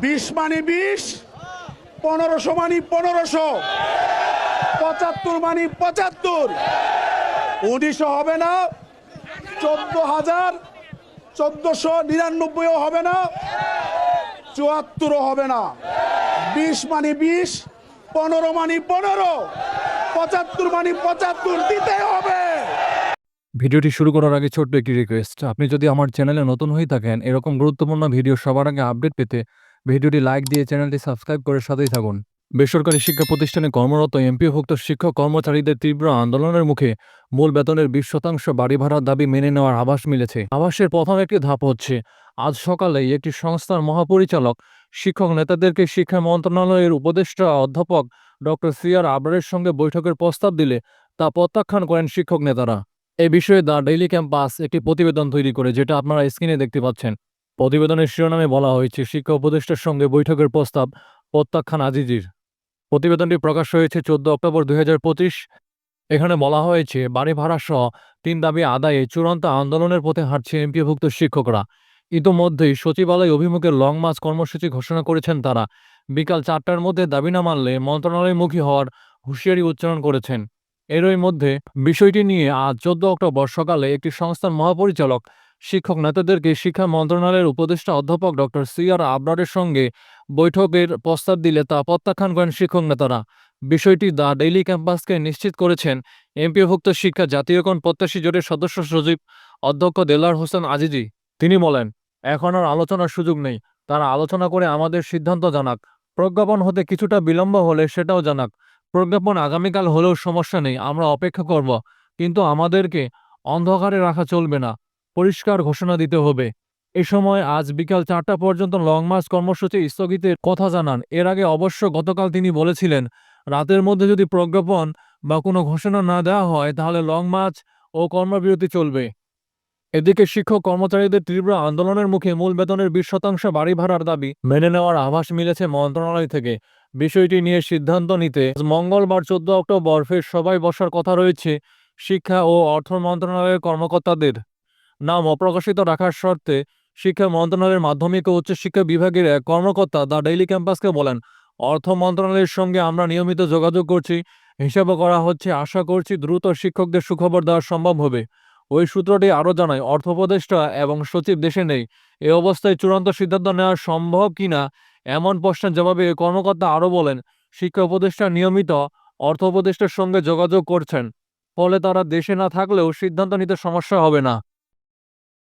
বিশ মানে বিশ, পনেরোশো মানে পনেরোশো, পঁচাত্তর মানে পঁচাত্তর। উনিশশো হবে না, চোদ্দ হাজার, চোদ্দশো নিরানব্বইও হবে না, চুয়াত্তরও হবে না। বিশ মানে বিশ, পনেরো মানে পনেরো, পঁচাত্তর মানে পঁচাত্তর দিতে হবে। ভিডিওটি শুরু করার আগে ছোট্ট একটি রিকোয়েস্ট আপনি যদি আমার চ্যানেলে নতুন হয়ে থাকেন, এরকম গুরুত্বপূর্ণ ভিডিও সবার আগে আপডেট পেতে ভিডিওটি লাইক দিয়ে চ্যানেলটি সাবস্ক্রাইব করে সাথেই থাকুন। বেসরকারি শিক্ষা প্রতিষ্ঠানে কর্মরত এমপিওভুক্ত শিক্ষক কর্মচারীদের তীব্র আন্দোলনের মুখে মূল বেতনের বিশ শতাংশ বাড়ি ভাড়ার দাবি মেনে নেওয়ার আভাস মিলেছে। আভাসের প্রথম একটি ধাপ হচ্ছে, আজ সকালেই একটি সংস্থার মহাপরিচালক, শিক্ষক নেতাদেরকে শিক্ষা মন্ত্রণালয়ের উপদেষ্টা অধ্যাপক ডক্টর সিআর আবরের সঙ্গে বৈঠকের প্রস্তাব দিলে তা প্রত্যাখ্যান করেন শিক্ষক নেতারা। এ বিষয়ে দ্য ডেইলি ক্যাম্পাস একটি প্রতিবেদন তৈরি করে, যেটা আপনারা স্ক্রিনে দেখতে পাচ্ছেন। প্রতিবেদনের শিরোনামে বলা হয়েছে, শিক্ষা উপদেষ্টার সঙ্গে বৈঠকের প্রস্তাব প্রত্যাখ্যান আজিজির। প্রতিবেদনটি প্রকাশ হয়েছে চোদ্দ অক্টোবর দুই এখানে বলা হয়েছে বাড়ি ভাড়া সহ তিন দাবি আদায়ে চূড়ান্ত আন্দোলনের পথে হাঁটছে এমপিভুক্ত শিক্ষকরা। ইতোমধ্যেই সচিবালয় অভিমুখে লং মার্চ কর্মসূচি ঘোষণা করেছেন তারা। বিকাল চারটার মধ্যে দাবি না মানলে মন্ত্রণালয়মুখী হওয়ার হুঁশিয়ারি উচ্চারণ করেছেন। এরই মধ্যে বিষয়টি নিয়ে আজ চোদ্দ অক্টোবর সকালে একটি সংস্থার মহাপরিচালক শিক্ষক নেতাদেরকে শিক্ষা মন্ত্রণালয়ের উপদেষ্টা অধ্যাপক ডক্টর সি আর আবরারের সঙ্গে বৈঠকের প্রস্তাব দিলে তা প্রত্যাখ্যান করেন শিক্ষক নেতারা। বিষয়টি দ্য ডেইলি ক্যাম্পাসকে নিশ্চিত করেছেন। এমপিভুক্ত শিক্ষা জাতীয়করণ প্রত্যাশী জোটের সদস্য সচিব অধ্যক্ষ দেলার হোসেন আজিজি। তিনি বলেন, এখন আর আলোচনার সুযোগ নেই। তারা আলোচনা করে আমাদের সিদ্ধান্ত জানাক। প্রজ্ঞাপন হতে কিছুটা বিলম্ব হলে সেটাও জানাক। প্রজ্ঞাপন আগামীকাল হলেও সমস্যা নেই, আমরা অপেক্ষা করব। কিন্তু আমাদেরকে অন্ধকারে রাখা চলবে না। পরিষ্কার ঘোষণা দিতে হবে। এ সময় আজ বিকাল চারটা পর্যন্ত লং মার্চ কর্মসূচি স্থগিতের কথা জানান। এর আগে অবশ্য গতকাল তিনি বলেছিলেন, রাতের মধ্যে যদি প্রজ্ঞাপন বা কোনো ঘোষণা না দেওয়া হয়, তাহলে লং মার্চ ও কর্মবিরতি চলবে। এদিকে শিক্ষক কর্মচারীদের তীব্র আন্দোলনের মুখে মূল বেতনের বিশ শতাংশ বাড়ি ভাড়ার দাবি মেনে নেওয়ার আভাস মিলেছে মন্ত্রণালয় থেকে। বিষয়টি নিয়ে সিদ্ধান্ত নিতে মঙ্গলবার চোদ্দ অক্টোবর ফের সবাই বসার কথা রয়েছে শিক্ষা ও অর্থ মন্ত্রণালয়ের কর্মকর্তাদের। নাম অপ্রকাশিত রাখার শর্তে শিক্ষা মন্ত্রণালয়ের মাধ্যমিক ও উচ্চশিক্ষা বিভাগের এক কর্মকর্তা দ্য ডেইলি ক্যাম্পাসকে বলেন, অর্থ মন্ত্রণালয়ের সঙ্গে আমরা নিয়মিত যোগাযোগ করছি। হিসাবও করা হচ্ছে। আশা করছি দ্রুত শিক্ষকদের সুখবর দেওয়া সম্ভব হবে। ওই সূত্রটি আরও জানায়, অর্থ উপদেষ্টা এবং সচিব দেশে নেই। এ অবস্থায় চূড়ান্ত সিদ্ধান্ত নেওয়া সম্ভব কিনা এমন প্রশ্নের জবাবে কর্মকর্তা আরও বলেন, শিক্ষা উপদেষ্টা নিয়মিত অর্থ উপদেষ্টার সঙ্গে যোগাযোগ করছেন। ফলে তারা দেশে না থাকলেও সিদ্ধান্ত নিতে সমস্যা হবে না।